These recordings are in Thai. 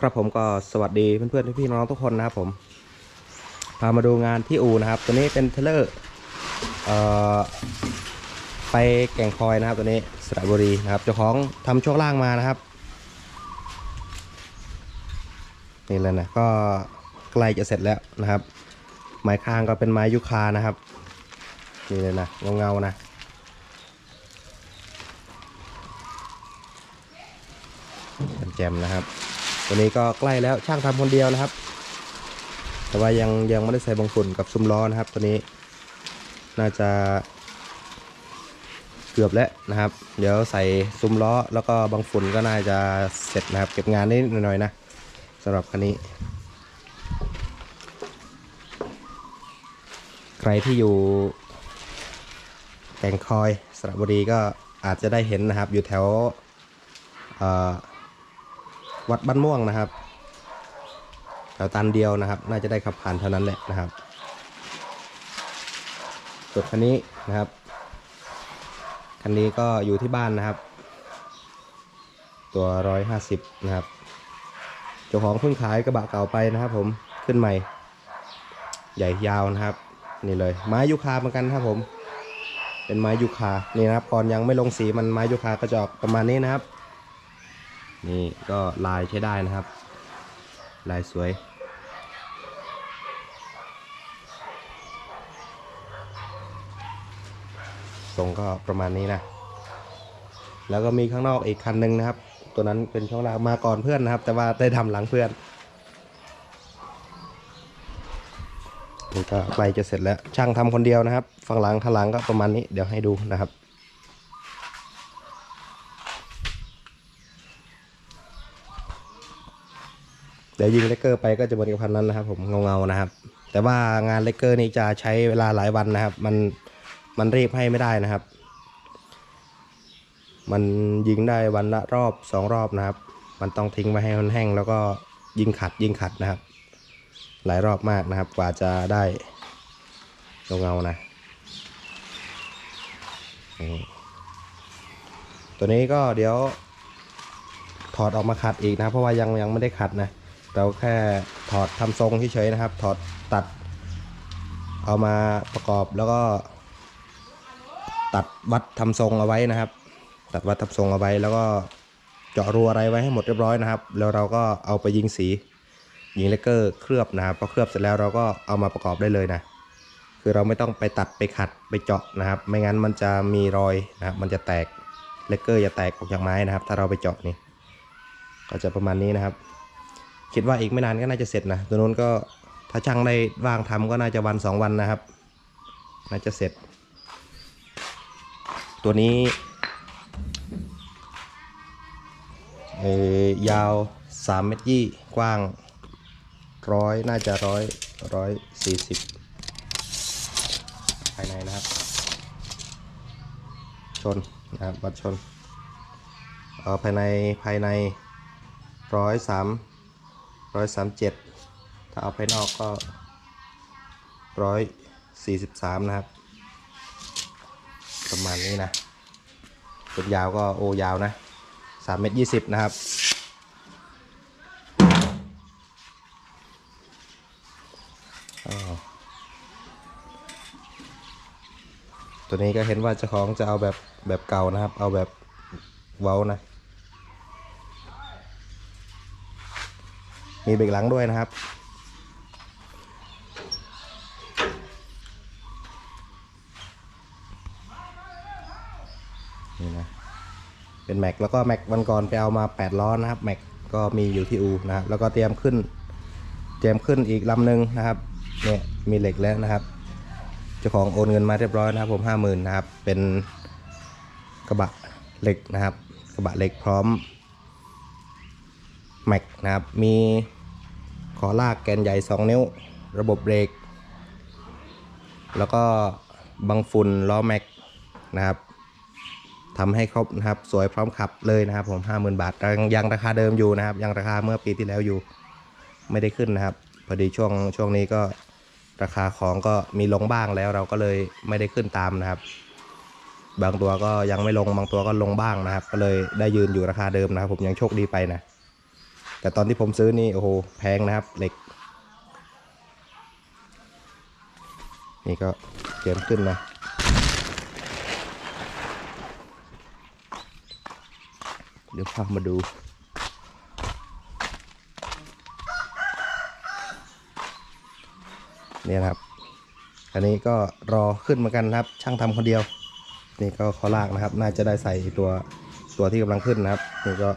ครับผมก็สวัสดีเพื่อนๆพี่น้องทุกคนนะครับผม พามาดูงานที่อูนะครับ ตัวนี้เป็นเทเลอร์เอ่อไปแก่งคอยนะครับตัวนี้สระบุรีนะครับเจ้าของทำช่วงล่างมานะครับนี่เลยนะก็ใกล้จะเสร็จแล้วนะครับ ไม้ข้างก็เป็นไม้ยูคานะครับนี่เลยนะเงาๆนะแจมนะครับ ตัวนี้ก็ใกล้แล้วช่างทำคนเดียวนะครับ แต่ว่ายังยังไม่ได้ใส่บางฝุ่นกับซุ้มล้อนะครับ ตัวนี้น่าจะเกือบแล้วนะครับ เดี๋ยวใส่ซุ้มล้อแล้วก็บางฝุ่นก็น่าจะเสร็จนะครับ เก็บงานนิดหน่อยนะสำหรับคันนี้ ใครที่อยู่แก่งคอยสระบุรีก็อาจจะได้เห็นนะครับอยู่แถวเอ่อ วัดบ้านม่วงนะครับแถวตันเดียวนะครับ น่าจะได้ขับผ่านเท่านั้นแหละนะครับส่วนคันนี้นะครับคันนี้ก็อยู่ที่บ้านนะครับ ตัวร้อยห้าสิบนะครับ เจ้าของเพิ่งขายกระบะเก่าไปนะครับผมขึ้นใหม่ ใหญ่ยาวนะครับ นี่เลย ไม้ยูคาเหมือนกันครับผม เป็นไม้ยูคานี่นะครับก่อนยังไม่ลงสีมันไม้ยูคาก็จะออกประมาณนี้นะครับ นี่ก็ลายใช้ได้นะครับ ลายสวย ทรงก็ประมาณนี้นะ แล้วก็มีข้างนอกอีกคันหนึ่งนะครับ ตัวนั้นเป็นช่องลางมาก่อนเพื่อนนะครับ แต่ว่าได้ทำหลังเพื่อนนี่ก็ใกล้จะเสร็จแล้วช่างทำคนเดียวนะครับ ฝั่งหลังข้างหลังก็ประมาณนี้เดี๋ยวให้ดูนะครับ ดี๋ยวยิงเลกเกอร์ไปก็จะเหมือนกับพันนั้นนะครับ ผมเงาๆนะครับ แต่ว่างานเลกเกอร์นี่จะใช้เวลาหลายวันนะครับ มันมันรีบให้ไม่ได้นะครับ มันยิงได้วันละรอบสองรอบนะครับ มันต้องทิ้งไว้ให้มันแห้งแล้วก็ยิงขัดยิงขัดนะครับ หลายรอบมากนะครับ กว่าจะได้เงาๆนะนี่ตัวนี้ก็เดี๋ยวถอดออกมาขัดอีกนะเพราะว่ายังยังไม่ได้ขัดนะ เราแค่ถอดทำทรงเฉยๆนะครับ ถอดตัด เอามาประกอบแล้วก็ ตัดวัดทำทรงเอาไว้นะครับ ตัดวัดทำทรงเอาไว้ แล้วก็เจาะรูอะไรไว้ให้หมดเรียบร้อยนะครับ แล้วเราก็เอาไปยิงสียิงเลกเกอร์เคลือบนะครับพอเคลือบเสร็จแล้วเราก็เอามาประกอบได้เลยนะคือเราไม่ต้องไปตัดไปขัดไปเจาะนะครับ ไม่งั้นมันจะมีรอยนะครับ มันจะแตกเลกเกอร์จะแตกออกจากไม้นะครับ ถ้าเราไปเจาะนี่ก็จะประมาณนี้นะครับ คิดว่าอีกไม่นานก็น่าจะเสร็จนะตัวนู้นก็ถ้าช่างได้ว่างทำก็น่าจะวันสองวันนะครับ น่าจะเสร็จ ตัวนี้เอยาว3เมตรยี่กว้างร้อยน่าจะร้อยร้อยสี่สิบภายในนะครับ ชนนะครับวัดชนเออภายในภายในร้อยสาม ร้อยสามเจ็ดถ้าเอาภายนอกก็ร้อยสี่สิบสามนะครับ ประมาณนี้นะส่วนยาวก็โอยาวนะสามเมตรยี่สิบนะครับ ตัวนี้ก็เห็นว่าเจ้าของจะเอาแบบแบบเก่านะครับ เอาแบบเว้านะ มีเบรกหลังด้วยนะครับ นี่นะ เป็นแม็กแล้วก็แม็กวันก่อนไปเอามา 8 ล้อนะครับแม็กก็มีอยู่ที่อูนะครับแล้วก็เตรียมขึ้น เตรียมขึ้นอีกลำหนึ่งนะครับเนี่ยมีเหล็กแล้วนะครับเจ้าของโอนเงินมาเรียบร้อยนะครับผมห้าหมื่นนะครับเป็นกระบะเหล็กนะครับ กระบะเหล็กพร้อม แม็กนะครับ มีขอลากแกนใหญ่ 2 นิ้ว ระบบเบรก แล้วก็บังฝุ่นล้อแม็กนะครับทำให้ครบนะครับ สวยพร้อมขับเลยนะครับ ผมห้าหมื่นบาท ยังราคาเดิมอยู่นะครับ ยังราคาเมื่อปีที่แล้วอยู่ ไม่ได้ขึ้นนะครับ พอดีช่วงช่วงนี้ก็ราคาของก็มีลงบ้างแล้วเราก็เลยไม่ได้ขึ้นตามนะครับ บางตัวก็ยังไม่ลงบางตัวก็ลงบ้างนะครับ ก็เลยได้ยืนอยู่ราคาเดิมนะครับ ผมยังโชคดีไปนะ แต่ตอนที่ผมซื้อนี่โอ้โหแพงนะครับเหล็ก นี่ก็เตรียมขึ้นนะเดี๋ยวพามาดูเนี่ยนะครับ อันนี้ก็รอขึ้นเหมือนกันครับ ช่างทำคนเดียว นี่ก็ขอลากนะครับ น่าจะได้ใส่ตัวตัวที่กำลังขึ้นนะครับ นี่ก็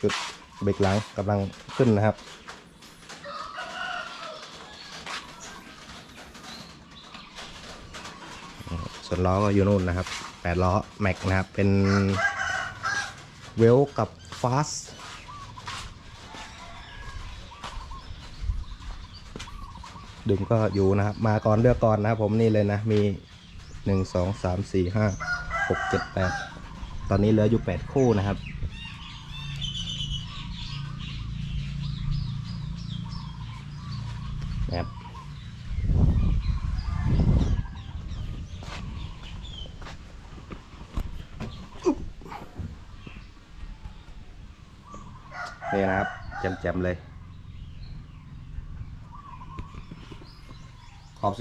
ชุด เบรกหลังกำลังขึ้นนะครับ ส่วนล้อก็อยู่นู่นนะครับแปดล้อแม็กนะครับ เป็นเวลกับฟาสดึงก็อยู่นะครับ มาก่อนเลือกก่อนนะครับผมนี่เลยนะ มีหนึ่งสองสามสี่ห้าหกเจ็ดแปดตอนนี้เหลืออยู่แปดคู่นะครับ นี่นะครับแจมๆเลย ขอบ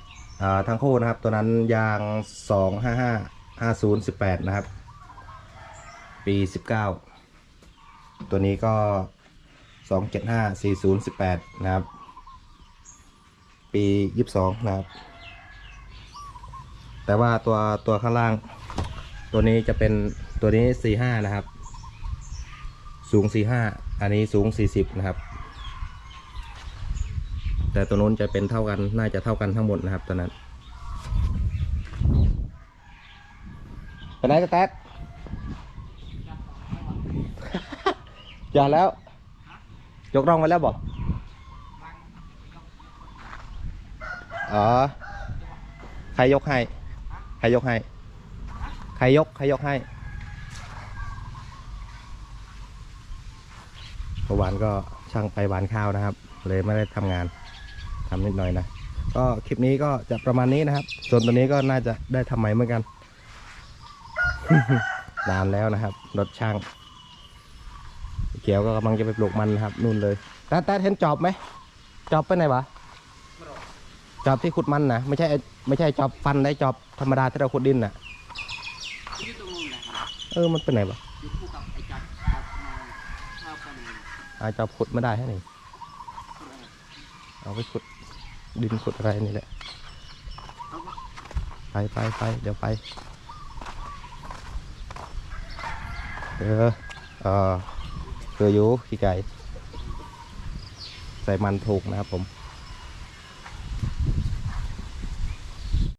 18อ่าทั้งคู่นะครับ ตัวนั้นยาง 255 50 18 นะครับ ปี 19 ตัวนี้ก็ 275 40 18 นะครับ ปี 22 นะครับ แต่ว่าตัวตัวข้างล่าง ตัวนี้จะเป็นตัวนี้ 45 นะครับ สูง 45 อันนี้สูง 40 นะครับ แต่ตัวนู้นจะเป็นเท่ากัน น่าจะเท่ากันทั้งหมดนะครับตัวนั้นไปไหนกระแตกอย่าแล้ว ยกร่องไว้แล้วบอกอ๋อ ใครยกให้ ใครยกให้ ใครยก ใครยกให้ มื่อวานก็ช่างไปหวานข้าวนะครับ เลยไม่ได้ทำงานทำนิดหน่อยนะ ก็คลิปนี้ก็จะประมาณนี้นะครับ ส่วนตัวนี้ก็น่าจะได้ทำใหม่เหมือนกัน นานแล้วนะครับ รถช่าง เขียวก็กำลังจะไปปลูกมันนะครับนู่นเลยแต่แต่เห็นจอบไหมจอบไปไหนวะจอบที่ขุดมันนะไม่ใช่ไม่ใช่จอบฟันได้จอบธรรมดาที่เราขุดดินน่ะอยู่ตรงนู้นนะเออมันเป็นไหนวะ อยู่คู่กับไอ้จัดจัดมาข้าวกันเอง อาจจะขุดไม่ได้แค่ไหนเอาไปขุดดินขุดอะไรนี่แหละ ไปไปไปเดี๋ยวไป เออเออคืออยู่ขี้ไก่ ใส่มันถูกนะครับผม